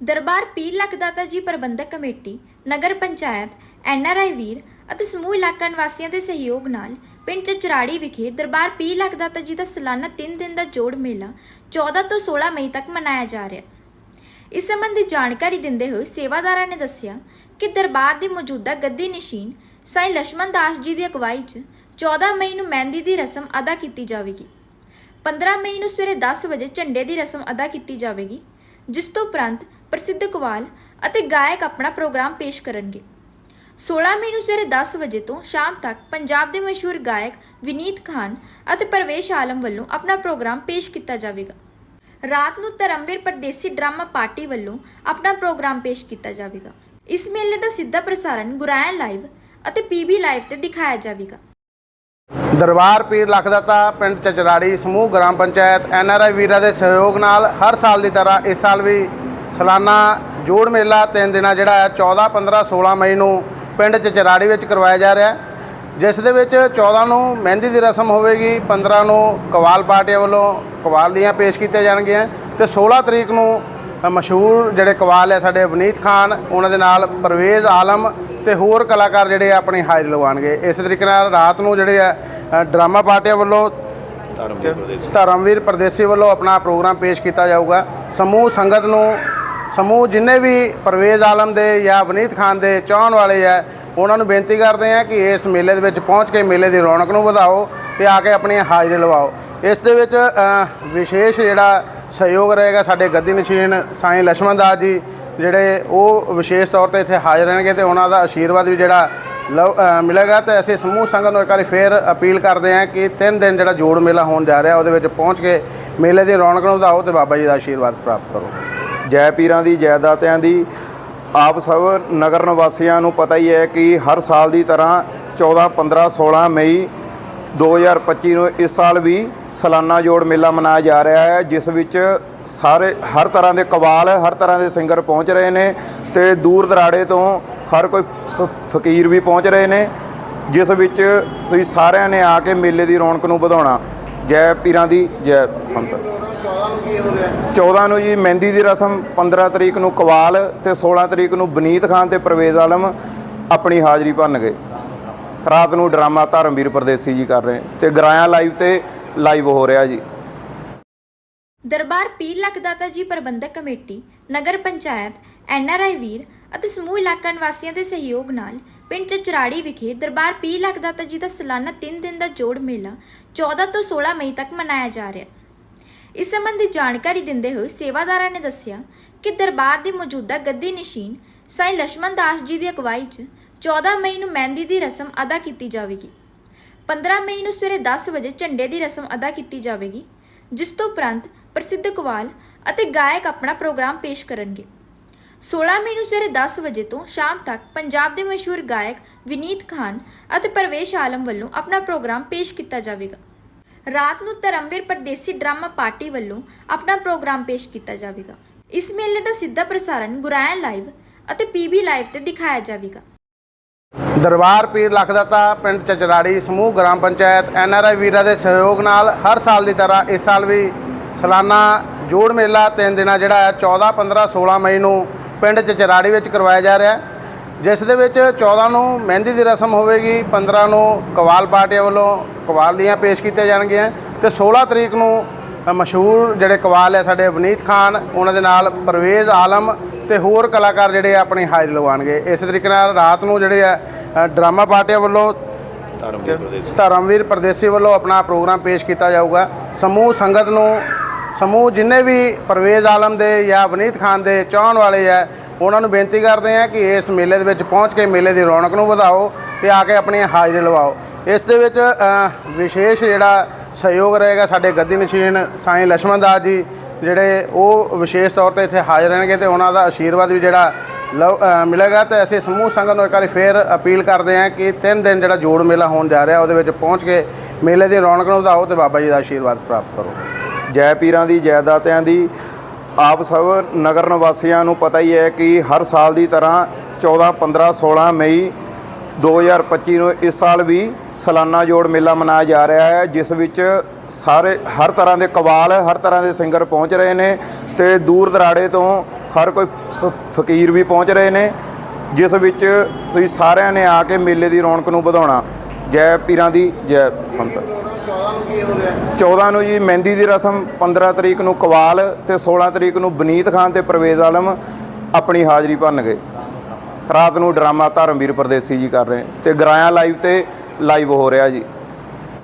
ਦਰਬਾਰ ਪੀਰ ਲਖਦਾਤਾ ਜੀ ਪ੍ਰਬੰਧਕ ਕਮੇਟੀ, ਨਗਰ ਪੰਚਾਇਤ, ਐੱਨ ਆਰ ਆਈ ਵੀਰ ਅਤੇ ਸਮੂਹ ਇਲਾਕਾ ਨਿਵਾਸੀਆਂ ਦੇ ਸਹਿਯੋਗ ਨਾਲ ਪਿੰਡ ਚਚਰਾੜੀ ਵਿਖੇ ਦਰਬਾਰ ਪੀਰ ਲਖਦਾਤਾ ਜੀ ਦਾ ਸਾਲਾਨਾ 3 ਦਿਨ ਦਾ ਜੋੜ ਮੇਲਾ 14 ਤੋਂ 16 ਮਈ ਤੱਕ ਮਨਾਇਆ ਜਾ ਰਿਹਾ ਇਸ ਸੰਬੰਧੀ ਜਾਣਕਾਰੀ ਦਿੰਦੇ ਹੋਏ ਸੇਵਾਦਾਰਾਂ ਨੇ ਦੱਸਿਆ ਕਿ ਦਰਬਾਰ ਦੀ ਮੌਜੂਦਾ ਗੱਦੀ ਨਿਸ਼ੀਨ ਸਾਈ ਲక్ష్మణ ਦਾਸ ਜੀ ਦੀ ਅਗਵਾਈ 'ਚ 14 ਮਈ ਨੂੰ ਮਹਿੰਦੀ ਦੀ ਰਸਮ ਅਦਾ ਕੀਤੀ ਜਾਵੇਗੀ। 15 ਮਈ ਨੂੰ ਸਵੇਰੇ 10 ਵਜੇ ਝੰਡੇ ਦੀ ਰਸਮ ਅਦਾ ਕੀਤੀ ਜਾਵੇਗੀ ਜਿਸ ਤੋਂ ਉਪਰੰਤ ਪ੍ਰਸਿੱਧ ਕਵਾਲ ਅਤੇ ਗਾਇਕ ਆਪਣਾ ਪ੍ਰੋਗਰਾਮ ਪੇਸ਼ ਕਰਨਗੇ। 16 ਮਈ ਨੂੰ ਸਵੇਰੇ 10 ਵਜੇ ਤੋਂ ਸ਼ਾਮ ਤੱਕ ਪੰਜਾਬ ਦੇ ਮਸ਼ਹੂਰ ਗਾਇਕ ਵਿਨੀਤ ਖਾਨ ਅਤੇ ਪਰਵੇਸ਼ ਆਲਮ ਵੱਲੋਂ ਆਪਣਾ ਪ੍ਰੋਗਰਾਮ ਪੇਸ਼ ਕੀਤਾ ਜਾਵੇਗਾ। ਰਾਤ ਨੂੰ ਧਰਮਵੀਰ ਪਰਦੇਸੀ ਡਰਾਮਾ ਪਾਰਟੀ ਵੱਲੋਂ ਆਪਣਾ ਪ੍ਰੋਗਰਾਮ ਪੇਸ਼ ਕੀਤਾ ਜਾਵੇਗਾ। ਇਸ ਮੇਲੇ ਦਾ ਸਿੱਧਾ ਪ੍ਰਸਾਰਣ ਗੁਰਾਇਆ ਲਾਈਵ ਅਤੇ ਪੀਬੀ ਲਾਈਵ ਤੇ ਦਿਖਾਇਆ ਜਾਵੇਗਾ। ਦਰਬਾਰ ਪੀਰ ਲਖਦਾਤਾ ਪਿੰਡ ਚਚਰਾੜੀ ਸਮੂਹ ਗ੍ਰਾਮ ਪੰਚਾਇਤ ਐੱਨ ਆਰ ਆਈ ਵੀਰਾਂ ਦੇ ਸਹਿਯੋਗ ਨਾਲ ਹਰ ਸਾਲ ਦੀ ਤਰ੍ਹਾਂ ਇਸ ਸਾਲ ਵੀ ਸਾਲਾਨਾ ਜੋੜ ਮੇਲਾ ਤਿੰਨ ਦਿਨਾਂ ਜਿਹੜਾ ਹੈ 14 15 16 ਮਈ ਨੂੰ ਪਿੰਡ ਚਚਰਾੜੀ ਵਿੱਚ ਕਰਵਾਇਆ ਜਾ ਰਿਹਾ ਜਿਸ ਦੇ ਵਿੱਚ 14 ਨੂੰ ਮਹਿੰਦੀ ਦੀ ਰਸਮ ਹੋਵੇਗੀ 15 ਨੂੰ ਕਵਾਲ ਪਾਰਟੀਆਂ ਵੱਲੋਂ ਕਵਾਲ ਦੀਆਂ ਪੇਸ਼ ਕੀਤੀਆਂ ਜਾਣਗੀਆਂ ਤੇ 16 ਤਰੀਕ ਨੂੰ ਮਸ਼ਹੂਰ ਜਿਹੜੇ ਕਵਾਲ ਹੈ ਸਾਡੇ ਵਨੀਤ ਖਾਨ, ਉਹਨਾਂ ਦੇ ਨਾਲ ਪਰਵੇਜ਼ ਆਲਮ ਤੇ ਹੋਰ ਕਲਾਕਾਰ ਜਿਹੜੇ ਆ ਆਪਣੇ ਹਾਜ਼ਰ ਲਵਾਣਗੇ ਇਸੇ ਤਰੀਕੇ ਨਾਲ ਰਾਤ ਨੂੰ ਜਿਹੜੇ ਆ ਡਰਾਮਾ ਪਾਰਟੀਆਂ ਵੱਲੋਂ ਧਰਮਵੀਰ ਪ੍ਰਦੇਸੀ ਵੱਲੋਂ ਆਪਣਾ ਪ੍ਰੋਗਰਾਮ ਪੇਸ਼ ਕੀਤਾ ਜਾਊਗਾ। ਸਮੂਹ ਸੰਗਤ ਨੂੰ, ਸਮੂਹ ਜਿੰਨੇ ਵੀ ਪਰਵੇਜ਼ ਆਲਮ ਦੇ ਜਾਂ ਬਨੀਤ ਖਾਨ ਦੇ ਚਾਹਣ ਵਾਲੇ ਆ, ਉਹਨਾਂ ਨੂੰ ਬੇਨਤੀ ਕਰਦੇ ਆ ਕਿ ਇਸ ਮੇਲੇ ਦੇ ਵਿੱਚ ਪਹੁੰਚ ਕੇ ਮੇਲੇ ਦੀ ਰੌਣਕ ਨੂੰ ਵਧਾਓ ਤੇ ਆ ਕੇ ਆਪਣੀ ਹਾਜ਼ਰੀ ਲਵਾਓ। ਇਸ ਦੇ ਵਿੱਚ ਵਿਸ਼ੇਸ਼ ਜਿਹੜਾ ਸਹਿਯੋਗ ਰਹੇਗਾ ਸਾਡੇ ਗੱਦੀ ਨਸ਼ੀਨ ਸਾਈਂ ਲక్ష్ਮਣ ਦਾਸ ਜੀ ਜਿਹੜੇ ਉਹ ਵਿਸ਼ੇਸ਼ ਤੌਰ ਤੇ ਇੱਥੇ ਹਾਜ਼ਰ ਰਹਿਣਗੇ ਤੇ ਉਹਨਾਂ ਦਾ ਆਸ਼ੀਰਵਾਦ ਵੀ ਜਿਹੜਾ ਲਵ ਮਿਲੇਗਾ। ਤੇ ਅਸੀਂ ਸਮੂਹ ਸੰਗਤ ਨੂੰ ਇੱਕ ਵਾਰੀ ਫੇਰ ਅਪੀਲ ਕਰਦੇ ਹਾਂ ਕਿ ਤਿੰਨ ਦਿਨ ਜਿਹੜਾ ਜੋੜ ਮੇਲਾ ਹੋਣ ਜਾ ਰਿਹਾ, ਉਹਦੇ ਵਿੱਚ ਪਹੁੰਚ ਕੇ ਮੇਲੇ ਦੀ ਰੌਣਕ ਨੂੰ ਵਧਾਓ ਤੇ ਬਾਬਾ ਜੀ ਦਾ ਆਸ਼ੀਰਵਾਦ ਪ੍ਰਾਪਤ ਕਰੋ। ਜੈ ਪੀਰਾਂ ਦੀ, ਜੈ ਦਾਤਿਆਂ ਦੀ। ਆਪ ਸਭ ਨਗਰ ਨਿਵਾਸੀਆਂ ਨੂੰ ਪਤਾ ਹੀ ਹੈ ਕਿ ਹਰ ਸਾਲ ਦੀ ਤਰ੍ਹਾਂ 14 15 16 ਮਈ 2025 ਨੂੰ ਇਸ ਸਾਲ ਵੀ ਸਾਲਾਨਾ ਜੋੜ ਮੇਲਾ ਮਨਾਇਆ ਜਾ ਰਿਹਾ ਹੈ, ਜਿਸ ਵਿੱਚ ਸਾਰੇ ਹਰ ਤਰ੍ਹਾਂ ਦੇ ਕਵਾਲ, ਹਰ ਤਰ੍ਹਾਂ ਦੇ ਸਿੰਗਰ ਪਹੁੰਚ ਰਹੇ ਨੇ ਤੇ ਦੂਰ ਦਰਾੜੇ ਤੋਂ ਹਰ ਕੋਈ ਫਕੀਰ ਵੀ ਪਹੁੰਚ ਰਹੇ ਨੇ, ਜਿਸ ਵਿੱਚ ਤੁਸੀਂ ਸਾਰਿਆਂ ਨੇ ਆ ਕੇ ਮੇਲੇ ਦੀ ਰੌਣਕ ਨੂੰ ਵਧਾਉਣਾ। ਜੈ ਪੀਰਾਂ ਦੀ, ਜੈ ਸੰਤ। 14 ਨੂੰ ਜੀ, ਮਹਿੰਦੀ ਦੀ ਰਸਮ 15 ਤਰੀਕ ਨੂੰ ਕਵਾਲ ਤੇ 16 ਤਰੀਕ ਨੂੰ ਬਨੀਤ ਖਾਨ ਤੇ ਪਰਵੇਜ਼ ਆਲਮ ਆਪਣੀ ਹਾਜ਼ਰੀ ਭਰਨਗੇ ਰਾਤ ਨੂੰ ਡਰਾਮਾ ਧਰਮਵੀਰ ਪਰਦੇਸੀ ਜੀ ਕਰ ਰਹੇ ਤੇ ਗਰਾਇਆ ਲਾਈਵ ਤੇ ਲਾਈਵ ਹੋ ਰਿਹਾ ਜੀ। ਦਰਬਾਰ ਪੀਰ ਲਖਦਾਤਾ ਜੀ ਪ੍ਰਬੰਧਕ ਕਮੇਟੀ, ਨਗਰ ਪੰਚਾਇਤ, ਐੱਨ ਆਰ ਆਈ ਵੀਰ ਅਤੇ ਸਮੂਹ ਇਲਾਕਾ ਨਿਵਾਸੀਆਂ ਦੇ ਸਹਿਯੋਗ ਨਾਲ ਪਿੰਡ ਚਚਰਾੜੀ ਵਿਖੇ ਦਰਬਾਰ ਪੀ ਲਖਦਾਤਾ ਜੀ ਦਾ ਸਾਲਾਨਾ 3 ਦਿਨ ਦਾ ਜੋੜ ਮੇਲਾ 14 ਤੋਂ 16 ਮਈ ਤੱਕ ਮਨਾਇਆ ਜਾ ਰਿਹਾ। ਇਸ ਸੰਬੰਧੀ ਜਾਣਕਾਰੀ ਦਿੰਦੇ ਹੋਏ ਸੇਵਾਦਾਰਾਂ ਨੇ ਦੱਸਿਆ ਕਿ ਦਰਬਾਰ ਦੀ ਮੌਜੂਦਾ ਗੱਦੀ ਨਿਸ਼ੀਨ ਸਾਈ ਲక్ష్మణ ਦਾਸ ਜੀ ਦੀ ਅਗਵਾਈ 'ਚ 14 ਮਈ ਨੂੰ ਮਹਿੰਦੀ ਦੀ ਰਸਮ ਅਦਾ ਕੀਤੀ ਜਾਵੇਗੀ। 15 ਮਈ ਨੂੰ ਸਵੇਰੇ 10 ਵਜੇ ਝੰਡੇ ਦੀ ਰਸਮ ਅਦਾ ਕੀਤੀ ਜਾਵੇਗੀ, ਜਿਸ ਤੋਂ ਉਪਰੰਤ ਪ੍ਰਸਿੱਧ ਕਵਾਲ ਅਤੇ ਗਾਇਕ ਆਪਣਾ ਪ੍ਰੋਗਰਾਮ ਪੇਸ਼ ਕਰਨਗੇ। 16 ਮਈ ਨੂੰ ਸਵੇਰੇ 10 ਵਜੇ ਤੋਂ ਸ਼ਾਮ ਤੱਕ ਪੰਜਾਬ ਦੇ ਮਸ਼ਹੂਰ ਗਾਇਕ ਵਿਨੀਤ ਖਾਨ ਅਤੇ ਪਰਵੇਸ਼ ਆਲਮ ਵੱਲੋਂ ਆਪਣਾ ਪ੍ਰੋਗਰਾਮ ਪੇਸ਼ ਕੀਤਾ ਜਾਵੇਗਾ। ਰਾਤ ਨੂੰ ਧਰਮਵੀਰ ਪਰਦੇਸੀ ਡਰਾਮਾ ਪਾਰਟੀ ਵੱਲੋਂ ਆਪਣਾ ਪ੍ਰੋਗਰਾਮ ਪੇਸ਼ ਕੀਤਾ ਜਾਵੇਗਾ। ਇਸ ਮੇਲੇ ਦਾ ਸਿੱਧਾ ਪ੍ਰਸਾਰਣ ਗੁਰਾਇਆ ਲਾਈਵ ਅਤੇ ਪੀਬੀ ਲਾਈਵ ਤੇ ਦਿਖਾਇਆ ਜਾਵੇਗਾ। ਦਰਬਾਰ ਪੀਰ ਲਖਦਾਤਾ ਪਿੰਡ ਚਚਰਾੜੀ ਸਮੂਹ ਗ੍ਰਾਮ ਪੰਚਾਇਤ ਐਨਆਰਆਈ ਵੀਰਾਂ ਦੇ ਸਹਿਯੋਗ ਨਾਲ ਹਰ ਸਾਲ ਦੀ ਤਰ੍ਹਾਂ ਇਸ ਸਾਲ ਵੀ ਸਾਲਾਨਾ ਜੋੜ ਮੇਲਾ ਤਿੰਨ ਦਿਨਾਂ ਜਿਹੜਾ ਹੈ 14 15 16 ਮਈ ਨੂੰ ਪਿੰਡ ਚਚਰਾੜੀ ਵਿੱਚ ਕਰਵਾਇਆ ਜਾ ਰਿਹਾ ਹੈ। ਜਿਸ ਦੇ ਵਿੱਚ 14 ਨੂੰ ਮਹਿੰਦੀ ਦੀ ਰਸਮ ਹੋਵੇਗੀ 15 ਨੂੰ ਕਵਾਲ ਪਾਰਟੀਆਂ ਵੱਲੋਂ ਕਵਾਲ ਦੀਆਂ ਪੇਸ਼ ਕੀਤੀਆਂ ਜਾਣਗੀਆਂ ਤੇ 16 ਤਰੀਕ ਨੂੰ ਮਸ਼ਹੂਰ ਜਿਹੜੇ ਕਵਾਲ ਹੈ ਸਾਡੇ ਅਵਨੀਤ ਖਾਨ, ਉਹਨਾਂ ਦੇ ਨਾਲ ਪਰਵੇਜ਼ ਆਲਮ ਤੇ ਹੋਰ ਕਲਾਕਾਰ ਜਿਹੜੇ ਆ ਆਪਣੇ ਹਾਜ਼ਰ ਲਵਾਣਗੇ ਇਸੇ ਤਰੀਕੇ ਨਾਲ ਰਾਤ ਨੂੰ ਜਿਹੜੇ ਆ ਡਰਾਮਾ ਪਾਰਟੀਆਂ ਵੱਲੋਂ ਧਰਮਵੀਰ ਪ੍ਰਦੇਸੀ। ਵੱਲੋਂ ਆਪਣਾ ਪ੍ਰੋਗਰਾਮ ਪੇਸ਼ ਕੀਤਾ ਜਾਊਗਾ। ਸਮੂਹ ਸੰਗਤ ਨੂੰ ਸਮੂਹ ਜਿੰਨੇ ਵੀ ਪਰਵੇਜ਼ ਆਲਮ ਦੇ ਜਾਂ ਵਨੀਤ ਖਾਨ ਦੇ ਚਾਹਣ ਵਾਲੇ ਆ ਉਹਨਾਂ ਨੂੰ ਬੇਨਤੀ ਕਰਦੇ ਆ ਕਿ ਇਸ ਮੇਲੇ ਦੇ ਵਿੱਚ ਪਹੁੰਚ ਕੇ ਮੇਲੇ ਦੀ ਰੌਣਕ ਨੂੰ ਵਧਾਓ ਤੇ ਆ ਕੇ ਆਪਣੀ ਹਾਜ਼ਰੀ ਲਵਾਓ। ਇਸ ਦੇ ਵਿੱਚ ਵਿਸ਼ੇਸ਼ ਜਿਹੜਾ ਸਹਿਯੋਗ ਰਹੇਗਾ ਸਾਡੇ ਗੱਦੀ ਨਸ਼ੀਨ ਸਾਈਂ ਲక్ష్ਮਣ ਦਾਸ ਜੀ ਜਿਹੜੇ ਉਹ ਵਿਸ਼ੇਸ਼ ਤੌਰ ਤੇ ਇੱਥੇ ਹਾਜ਼ਰ ਰਹਿਣਗੇ ਤੇ ਉਹਨਾਂ ਦਾ ਆਸ਼ੀਰਵਾਦ ਵੀ ਜਿਹੜਾ ਲਵ ਮਿਲੇਗਾ ਤੇ ਅਸੀਂ ਸਮੂਹ ਸੰਗਤ ਨੂੰ ਇੱਕ ਵਾਰੀ ਫੇਰ ਅਪੀਲ ਕਰਦੇ ਹਾਂ ਕਿ ਤਿੰਨ ਦਿਨ ਜਿਹੜਾ ਜੋੜ ਮੇਲਾ ਹੋਣ ਜਾ ਰਿਹਾ, ਉਹਦੇ ਵਿੱਚ ਪਹੁੰਚ ਕੇ ਮੇਲੇ ਦੀ ਰੌਣਕ ਨੂੰ ਵਧਾਓ ਤੇ ਬਾਬਾ ਜੀ ਦਾ ਆਸ਼ੀਰਵਾਦ ਪ੍ਰਾਪਤ ਕਰੋ। ਜੈ ਪੀਰਾਂ ਦੀ, ਜੈ ਦਾਤਿਆਂ ਦੀ। ਆਪ ਸਭ ਨਗਰ ਨਿਵਾਸੀਆਂ ਨੂੰ ਪਤਾ ਹੀ ਹੈ ਕਿ ਹਰ ਸਾਲ ਦੀ ਤਰ੍ਹਾਂ 14 15 16 ਮਈ 2025 ਨੂੰ ਇਸ ਸਾਲ ਵੀ ਸਾਲਾਨਾ ਜੋੜ ਮੇਲਾ ਮਨਾਇਆ ਜਾ ਰਿਹਾ ਹੈ, ਜਿਸ ਵਿੱਚ ਸਾਰੇ, ਹਰ ਤਰ੍ਹਾਂ ਦੇ ਕਵਾਲ ਹਰ ਤਰ੍ਹਾਂ ਦੇ ਸਿੰਗਰ ਪਹੁੰਚ ਰਹੇ ਨੇ ਤੇ ਦੂਰ ਦਰਾੜੇ ਤੋਂ ਹਰ ਕੋਈ ਫਕੀਰ ਵੀ ਪਹੁੰਚ ਰਹੇ ਨੇ, ਜਿਸ ਵਿੱਚ ਤੁਸੀਂ ਸਾਰਿਆਂ ਨੇ ਆ ਕੇ ਮੇਲੇ ਦੀ ਰੌਣਕ ਨੂੰ ਵਧਾਉਣਾ। ਜੈ ਪੀਰਾਂ ਦੀ, ਜੈ ਸੰਤ। 14 ਨੂੰ 14 ਨੂੰ ਜੀ, ਮਹਿੰਦੀ ਦੀ ਰਸਮ 15 ਤਰੀਕ ਨੂੰ ਕਵਾਲ ਤੇ 16 ਤਰੀਕ ਨੂੰ ਬਨੀਤ ਖਾਨ ਤੇ ਪਰਵੇਜ਼ ਆਲਮ ਆਪਣੀ ਹਾਜ਼ਰੀ ਭਰਨਗੇ ਰਾਤ ਨੂੰ ਡਰਾਮਾ ਧਰਮਵੀਰ ਪਰਦੇਸੀ ਜੀ ਕਰ ਰਹੇ ਤੇ ਗਰਾਇਆ ਲਾਈਵ ਤੇ ਲਾਈਵ ਹੋ ਰਿਹਾ ਜੀ।